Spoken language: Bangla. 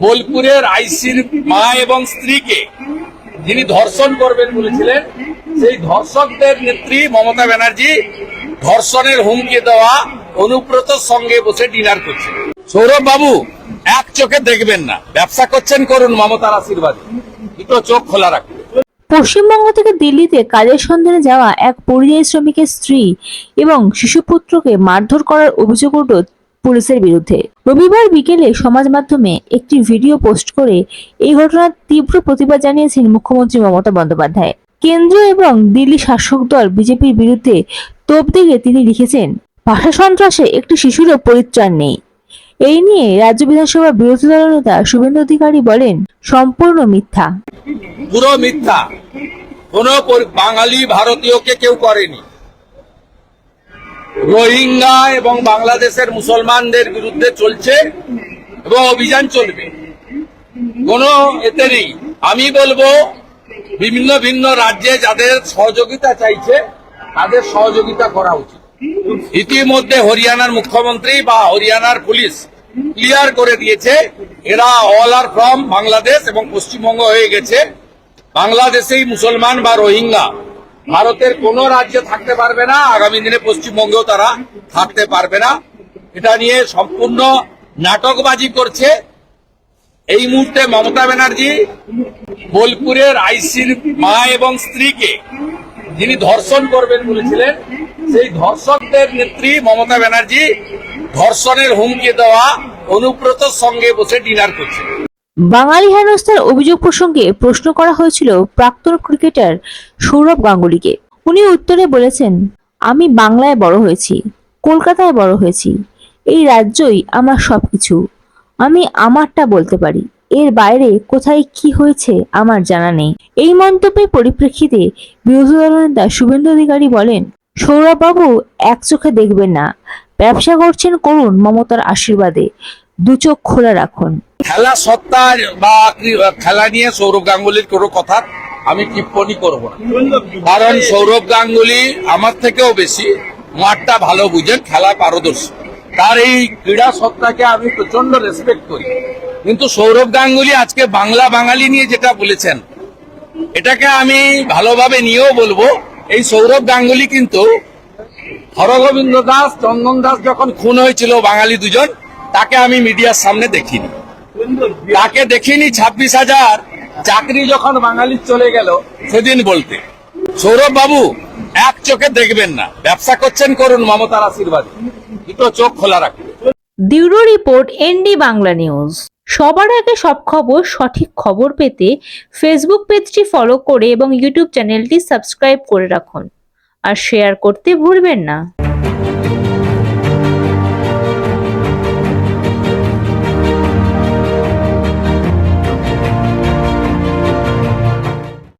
বোলপুরের আইসির মা এবং স্ত্রীকে যিনি ধর্ষণ করবেন বলেছিলেন, সেই ধর্ষকদের নেত্রী মমতা ব্যানার্জি ধর্ষণের হুমকি দেওয়া অনুব্রতর সঙ্গে বসে ডিনার করছে সৌরভ বাবু এক চোখে দেখবেন না। ব্যবসা করছেন করুন মমতার আশীর্বাদে। দুটো চোখ খোলা রাখুন। পশ্চিমবঙ্গ থেকে দিল্লিতে কাজের সন্ধানে যাওয়া এক পরিযায়ী শ্রমিকের স্ত্রী এবং শিশুপুত্রকে মারধর করার অভিযোগ উঠল পুলিশের বিরুদ্ধে। রবিবার বিকেলে সমাজ মাধ্যমে একটি ভিডিও পোস্ট করে এই ঘটনার তীব্র প্রতিবাদ জানিয়েছেন মুখ্যমন্ত্রী মমতা বন্দ্যোপাধ্যায়। কেন্দ্র এবং দিল্লি শাসক দল বিজেপির বিরুদ্ধে তোপ দিয়ে তিনি লিখেছেন, ভাষা সন্ত্রাসে একটি শিশুরও পরিত্রাণ নেই। এই নিয়ে রাজ্য বিধানসভার বিরোধী দলনেতা শুভেন্দু অধিকারী বলেন, সম্পূর্ণ মিথ্যা। পুরো মিথ্যা। কোন বাঙালি ভারতীয়কে কেউ করেনি। রোহিঙ্গা এবং বাংলাদেশের মুসলমানদের বিরুদ্ধে চলছে এবং অভিযান চলবে। কোন এতে নেই। আমি বলব বিভিন্ন ভিন্ন রাজ্যে যাদের সহযোগিতা চাইছে, তাদের সহযোগিতা করা উচিত। ইতিমধ্যে হরিয়ানার মুখ্যমন্ত্রী বা হরিয়ানার পুলিশ ক্লিয়ার করে দিয়েছে, এরা অল আর ফ্রম বাংলাদেশ এবং পশ্চিমবঙ্গ হয়ে গেছে। বাংলাদেশেই মুসলমান বা রোহিঙ্গা। ভারতের কোন রাজ্যে থাকতে পারবে না, আগামী দিনে পশ্চিমবঙ্গেও তারা থাকতে পারবে না। এটা নিয়ে সম্পূর্ণ নাটকবাজি করছে। এই মুহূর্তে মমতা ব্যানার্জি বোলপুরের আইসির মা এবং স্ত্রীকে যিনি ধর্ষণ করবেন বলেছিলেন, সেই ধর্ষকদের নেত্রী মমতা ব্যানার্জি ধর্ষণের হুমকি দেওয়া অনুব্রতর সঙ্গে বসে ডিনার করছে। বাঙালি হেনস্থার অভিযোগ প্রসঙ্গে প্রশ্ন করা হয়েছিল প্রাক্তন ক্রিকেটার সৌরভ গাঙ্গুলিকে। উনি উত্তরে বলেছেন, আমি বাংলায় বড় হয়েছি, কলকাতায় বড় হয়েছি। এই রাজ্যই আমার সবকিছু। আমি আমারটা বলতে পারি। এর বাইরে কোথায় কি হয়েছে আমার জানা নেই। এই মন্তব্যের পরিপ্রেক্ষিতে বিরোধী দলনেতা শুভেন্দু অধিকারী বলেন, সৌরভবাবু এক চোখে দেখবেন না। ব্যবসা করছেন করুন মমতার আশীর্বাদে। দু চোখ খোলা রাখুন। খেলা সত্তা বা খেলা নিয়ে সৌরভ গাঙ্গুলির কোনো কথা আমি টিপ্পণী করব না। কারণ সৌরভ গাঙ্গুলি আমার থেকেও বেশি মাঠটা ভালো বুঝেন, খেলা পারদর্শী। তার এই ক্রীড়া সত্তাকে আমি প্রচণ্ড রেসপেক্ট করি। কিন্তু সৌরভ গাঙ্গুলি আজকে বাংলা বাঙালি নিয়ে যেটা বলেছেন, এটাকে আমি ভালোভাবে নিয়েও বলব, এই সৌরভ গাঙ্গুলি কিন্তু হরগোবিন্দ দাস, চন্দন দাস যখন খুন হয়েছিল বাঙালি দুজন, তাকে আমি মিডিয়ার সামনে দেখিনি। তাকে দেখিনি ছাব্বিশ হাজার। চাকরি যখন বাঙালির চলে গেল সেদিন বলতে। সৌরভ বাবু, এক চোখে দেখবেন না। ব্যবসা করছেন করুন মমতার আশীর্বাদে। দুটো চোখ খোলা রাখুন। Bureau report ND Bangla news. সবার আগে সব খবর, সঠিক খবর পেতে ফেসবুক পেজটি ফলো করে এবং ইউটিউব চ্যানেলটি সাবস্ক্রাইব করে রাখুন। আর শেয়ার করতে ভুলবেন না।